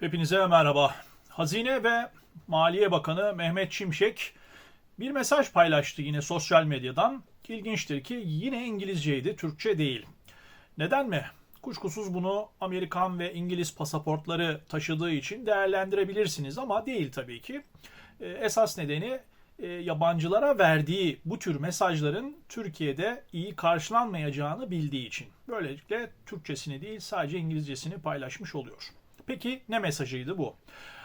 Hepinize merhaba. Hazine ve Maliye Bakanı Mehmet Şimşek bir mesaj paylaştı yine sosyal medyadan. İlginçtir ki yine İngilizceydi, Türkçe değil. Neden mi? Kuşkusuz bunu Amerikan ve İngiliz pasaportları taşıdığı için değerlendirebilirsiniz ama değil tabii ki. Ee, esas nedeni e, yabancılara verdiği bu tür mesajların Türkiye'de iyi karşılanmayacağını bildiği için. Böylelikle Türkçesini değil sadece İngilizcesini paylaşmış oluyor. Peki ne mesajıydı bu?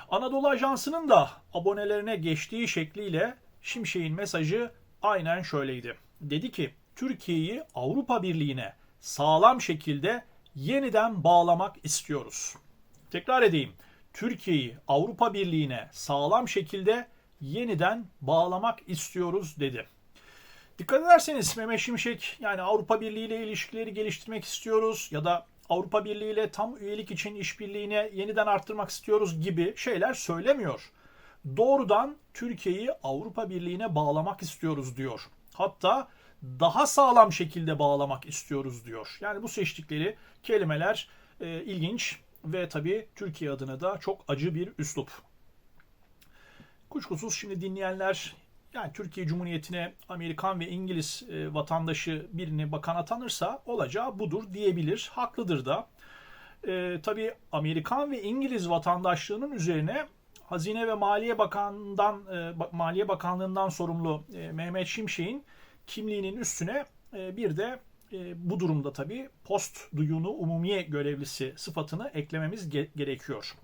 Anadolu Ajansı'nın da abonelerine geçtiği şekliyle Şimşek'in mesajı aynen şöyleydi. Dedi ki Türkiye'yi Avrupa Birliği'ne sağlam şekilde yeniden bağlamak istiyoruz. Tekrar edeyim. Türkiye'yi Avrupa Birliği'ne sağlam şekilde yeniden bağlamak istiyoruz dedi. Dikkat ederseniz Mehmet Şimşek yani Avrupa Birliği ile ilişkileri geliştirmek istiyoruz ya da Avrupa Birliği ile tam üyelik için işbirliğine yeniden arttırmak istiyoruz gibi şeyler söylemiyor. Doğrudan Türkiye'yi Avrupa Birliği'ne bağlamak istiyoruz diyor. Hatta daha sağlam şekilde bağlamak istiyoruz diyor. Yani bu seçtikleri kelimeler e, ilginç ve tabii Türkiye adına da çok acı bir üslup. Kuşkusuz şimdi dinleyenler yani Türkiye Cumhuriyeti'ne Amerikan ve İngiliz e, vatandaşı birini bakan atanırsa olacağı budur diyebilir. Haklıdır da. E, tabii Amerikan ve İngiliz vatandaşlığının üzerine Hazine ve Maliye Bakanından e, Maliye Bakanlığından sorumlu e, Mehmet Şimşek'in kimliğinin üstüne e, bir de e, bu durumda tabii post duyunu umumiye görevlisi sıfatını eklememiz ge- gerekiyor.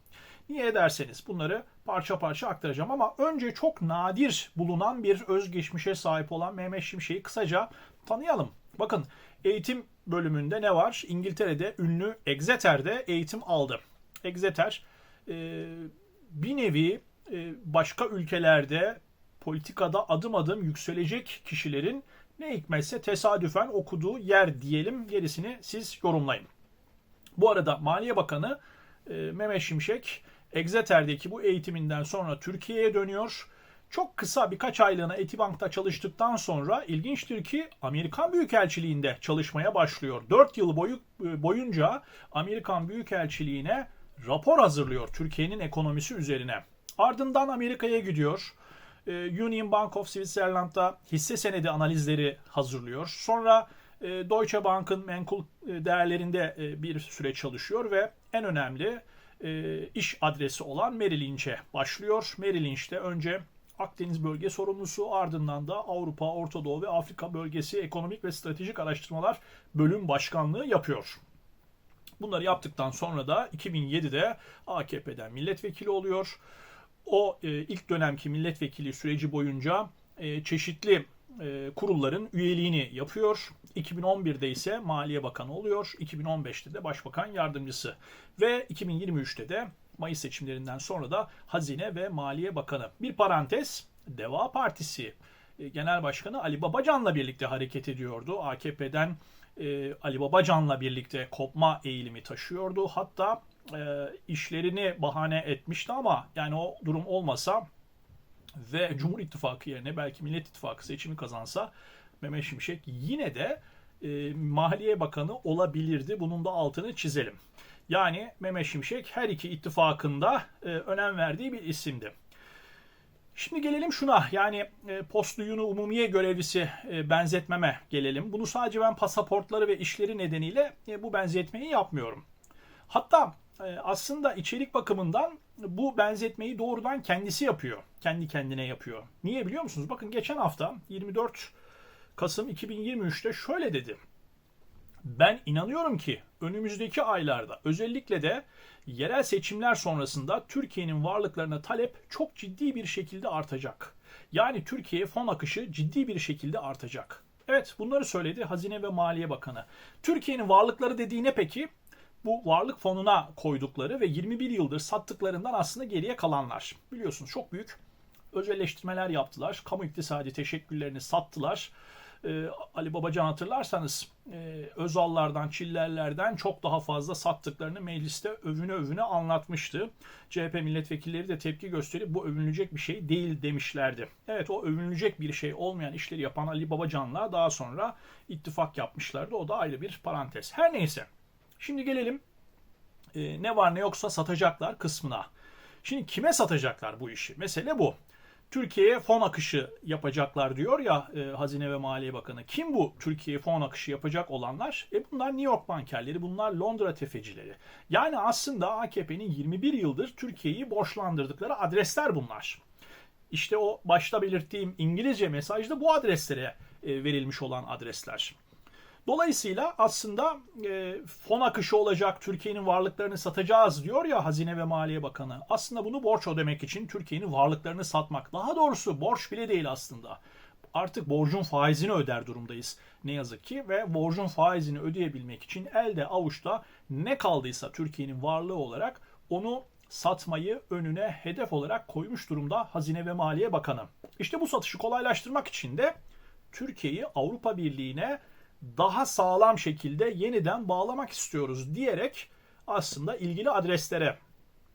Niye ederseniz bunları parça parça aktaracağım ama önce çok nadir bulunan bir özgeçmişe sahip olan Mehmet Şimşek'i kısaca tanıyalım. Bakın eğitim bölümünde ne var? İngiltere'de ünlü Exeter'de eğitim aldı. Exeter e, bir nevi e, başka ülkelerde politikada adım adım yükselecek kişilerin ne hikmetse tesadüfen okuduğu yer diyelim gerisini siz yorumlayın. Bu arada Maliye Bakanı e, Mehmet Şimşek Exeter'deki bu eğitiminden sonra Türkiye'ye dönüyor. Çok kısa birkaç aylığına Etibank'ta çalıştıktan sonra ilginçtir ki Amerikan Büyükelçiliğinde çalışmaya başlıyor. 4 yıl boyu, boyunca Amerikan Büyükelçiliğine rapor hazırlıyor Türkiye'nin ekonomisi üzerine. Ardından Amerika'ya gidiyor. Union Bank of Switzerland'da hisse senedi analizleri hazırlıyor. Sonra Deutsche Bank'ın menkul değerlerinde bir süre çalışıyor ve en önemli iş adresi olan Merrill Lynch'e başlıyor. Merrill Lynch'te önce Akdeniz bölge sorumlusu ardından da Avrupa, Orta Doğu ve Afrika bölgesi ekonomik ve stratejik araştırmalar bölüm başkanlığı yapıyor. Bunları yaptıktan sonra da 2007'de AKP'den milletvekili oluyor. O e, ilk dönemki milletvekili süreci boyunca e, çeşitli e, kurulların üyeliğini yapıyor. 2011'de ise Maliye Bakanı oluyor. 2015'te de Başbakan Yardımcısı. Ve 2023'te de Mayıs seçimlerinden sonra da Hazine ve Maliye Bakanı. Bir parantez, Deva Partisi Genel Başkanı Ali Babacan'la birlikte hareket ediyordu. AKP'den e, Ali Babacan'la birlikte kopma eğilimi taşıyordu. Hatta e, işlerini bahane etmişti ama yani o durum olmasa ve Cumhur İttifakı yerine belki Millet İttifakı seçimi kazansa Mehmet Şimşek yine de e, Maliye Bakanı olabilirdi. Bunun da altını çizelim. Yani Mehmet Şimşek her iki ittifakında e, önem verdiği bir isimdi. Şimdi gelelim şuna yani e, postuyunu umumiye görevlisi e, benzetmeme gelelim. Bunu sadece ben pasaportları ve işleri nedeniyle e, bu benzetmeyi yapmıyorum. Hatta aslında içerik bakımından bu benzetmeyi doğrudan kendisi yapıyor. Kendi kendine yapıyor. Niye biliyor musunuz? Bakın geçen hafta 24 Kasım 2023'te şöyle dedi. Ben inanıyorum ki önümüzdeki aylarda özellikle de yerel seçimler sonrasında Türkiye'nin varlıklarına talep çok ciddi bir şekilde artacak. Yani Türkiye fon akışı ciddi bir şekilde artacak. Evet bunları söyledi Hazine ve Maliye Bakanı. Türkiye'nin varlıkları dediği ne peki? Bu varlık fonuna koydukları ve 21 yıldır sattıklarından aslında geriye kalanlar. Biliyorsunuz çok büyük özelleştirmeler yaptılar. Kamu iktisadi teşekkürlerini sattılar e, Ali Babacan hatırlarsanız e, Özallardan, Çillerlerden çok daha fazla sattıklarını mecliste övüne övüne anlatmıştı. CHP milletvekilleri de tepki gösterip bu övünülecek bir şey değil demişlerdi. Evet o övünülecek bir şey olmayan işleri yapan Ali Babacan'la daha sonra ittifak yapmışlardı. O da ayrı bir parantez. Her neyse. Şimdi gelelim e, ne var ne yoksa satacaklar kısmına. Şimdi kime satacaklar bu işi? Mesele bu. Türkiye'ye fon akışı yapacaklar diyor ya e, Hazine ve Maliye Bakanı. Kim bu Türkiye'ye fon akışı yapacak olanlar? E bunlar New York bankerleri, bunlar Londra tefecileri. Yani aslında AKP'nin 21 yıldır Türkiye'yi borçlandırdıkları adresler bunlar. İşte o başta belirttiğim İngilizce mesajda bu adreslere e, verilmiş olan adresler. Dolayısıyla aslında e, fon akışı olacak, Türkiye'nin varlıklarını satacağız diyor ya Hazine ve Maliye Bakanı. Aslında bunu borç ödemek için Türkiye'nin varlıklarını satmak. Daha doğrusu borç bile değil aslında. Artık borcun faizini öder durumdayız ne yazık ki ve borcun faizini ödeyebilmek için elde avuçta ne kaldıysa Türkiye'nin varlığı olarak onu satmayı önüne hedef olarak koymuş durumda Hazine ve Maliye Bakanı. İşte bu satışı kolaylaştırmak için de Türkiye'yi Avrupa Birliği'ne daha sağlam şekilde yeniden bağlamak istiyoruz diyerek aslında ilgili adreslere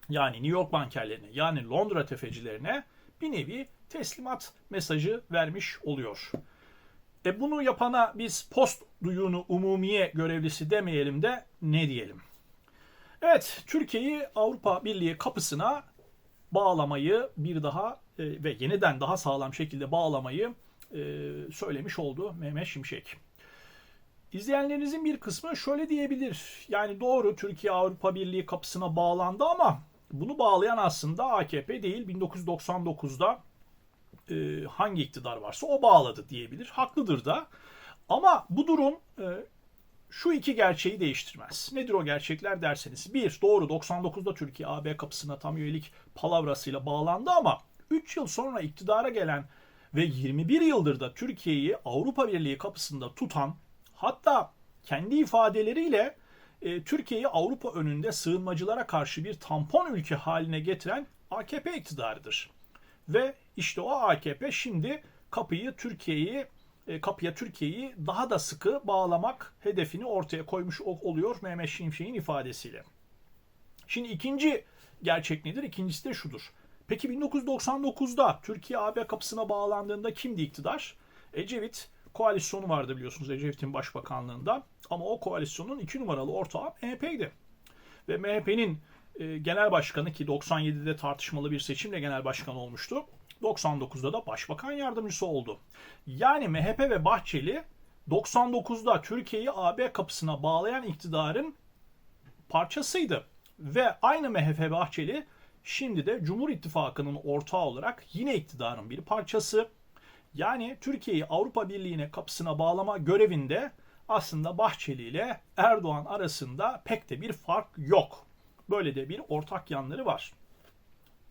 yani New York bankerlerine yani Londra tefecilerine bir nevi teslimat mesajı vermiş oluyor. E bunu yapana biz post duyunu umumiye görevlisi demeyelim de ne diyelim? Evet, Türkiye'yi Avrupa Birliği kapısına bağlamayı bir daha e, ve yeniden daha sağlam şekilde bağlamayı e, söylemiş oldu Mehmet Şimşek. İzleyenlerinizin bir kısmı şöyle diyebilir. Yani doğru Türkiye Avrupa Birliği kapısına bağlandı ama bunu bağlayan aslında AKP değil 1999'da e, hangi iktidar varsa o bağladı diyebilir. Haklıdır da. Ama bu durum e, şu iki gerçeği değiştirmez. Nedir o gerçekler derseniz. Bir, doğru 99'da Türkiye AB kapısına tam üyelik palavrasıyla bağlandı ama 3 yıl sonra iktidara gelen ve 21 yıldır da Türkiye'yi Avrupa Birliği kapısında tutan hatta kendi ifadeleriyle e, Türkiye'yi Avrupa önünde sığınmacılara karşı bir tampon ülke haline getiren AKP iktidarıdır. Ve işte o AKP şimdi kapıyı Türkiye'yi e, kapıya Türkiye'yi daha da sıkı bağlamak hedefini ortaya koymuş oluyor Mehmet Şimşek'in ifadesiyle. Şimdi ikinci gerçek nedir? İkincisi de şudur. Peki 1999'da Türkiye AB kapısına bağlandığında kimdi iktidar? Ecevit koalisyonu vardı biliyorsunuz Ecevit'in başbakanlığında. Ama o koalisyonun iki numaralı ortağı MHP'ydi. Ve MHP'nin e, genel başkanı ki 97'de tartışmalı bir seçimle genel başkan olmuştu. 99'da da başbakan yardımcısı oldu. Yani MHP ve Bahçeli 99'da Türkiye'yi AB kapısına bağlayan iktidarın parçasıydı. Ve aynı MHP Bahçeli şimdi de Cumhur İttifakı'nın ortağı olarak yine iktidarın bir parçası. Yani Türkiye'yi Avrupa Birliği'ne kapısına bağlama görevinde aslında Bahçeli ile Erdoğan arasında pek de bir fark yok. Böyle de bir ortak yanları var.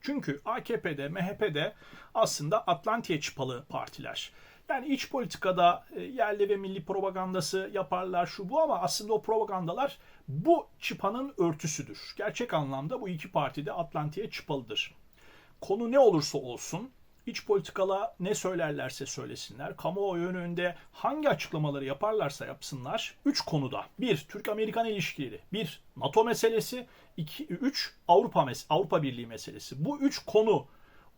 Çünkü AKP'de, MHP'de aslında Atlantiye çıpalı partiler. Yani iç politikada e, yerli ve milli propagandası yaparlar şu bu ama aslında o propagandalar bu çıpanın örtüsüdür. Gerçek anlamda bu iki parti de Atlantiye çıpalıdır. Konu ne olursa olsun iç politikala ne söylerlerse söylesinler, kamuoyu önünde hangi açıklamaları yaparlarsa yapsınlar, üç konuda. Bir, Türk-Amerikan ilişkileri. Bir, NATO meselesi. iki, üç, Avrupa, mes Avrupa Birliği meselesi. Bu üç konu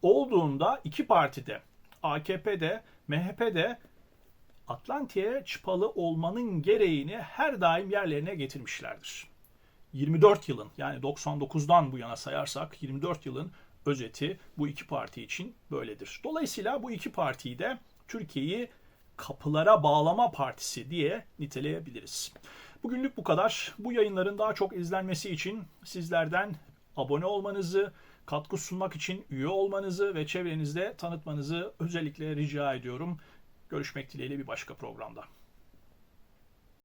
olduğunda iki partide, AKP'de, MHP'de Atlantik'e çıpalı olmanın gereğini her daim yerlerine getirmişlerdir. 24 yılın yani 99'dan bu yana sayarsak 24 yılın özeti bu iki parti için böyledir. Dolayısıyla bu iki partiyi de Türkiye'yi kapılara bağlama partisi diye niteleyebiliriz. Bugünlük bu kadar. Bu yayınların daha çok izlenmesi için sizlerden abone olmanızı, katkı sunmak için üye olmanızı ve çevrenizde tanıtmanızı özellikle rica ediyorum. Görüşmek dileğiyle bir başka programda.